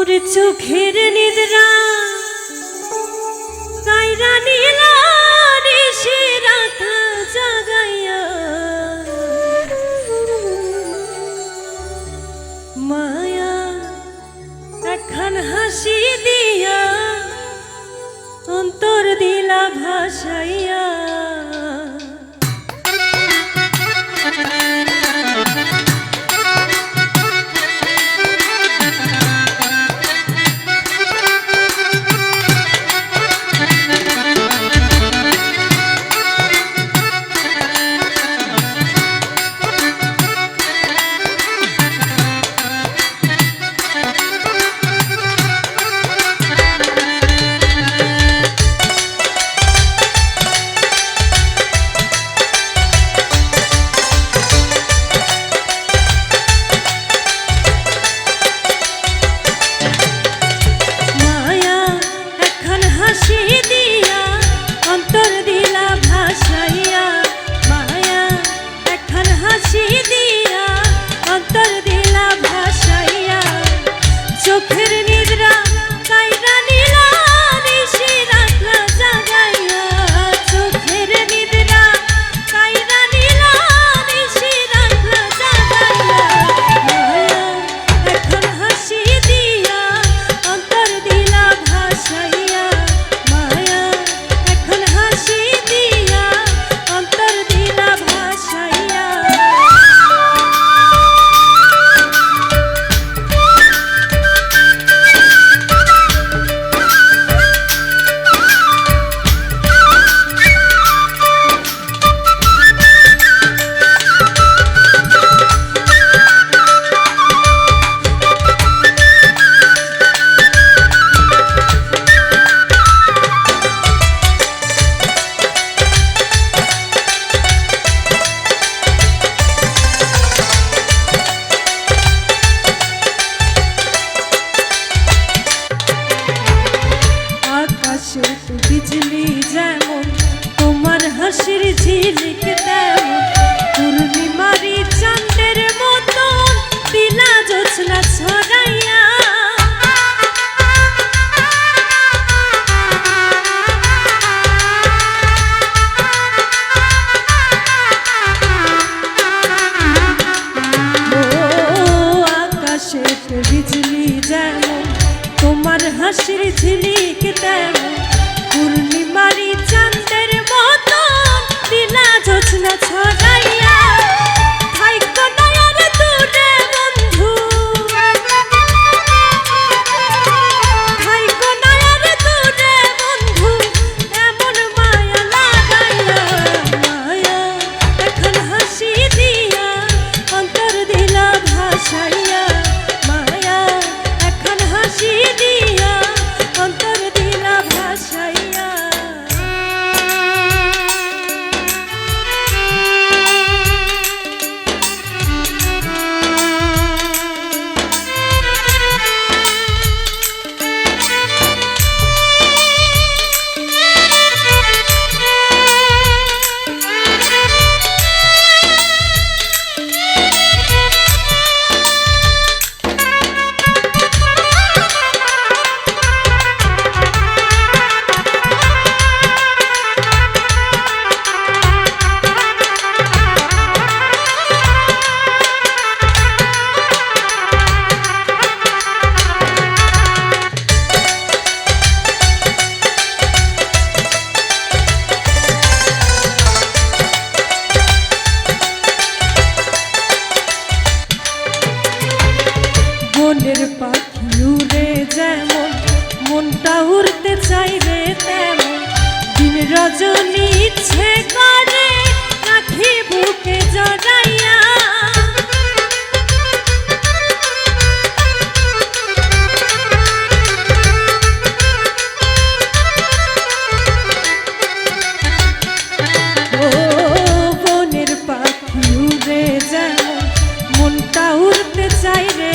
তোর চোখের নিদ্রা। কাইরা নীলা সে রাখা জাগাইয়া। মায়া এখন হাসি দিয়া অন্তর দিলা ভাসাইয়া। উল্টা উড়তে চাইবে তেমন দিন রজনী ইচ্ছে করে কাঠি বুকে জড়াইয়া। মনটা উড়তে চাই রে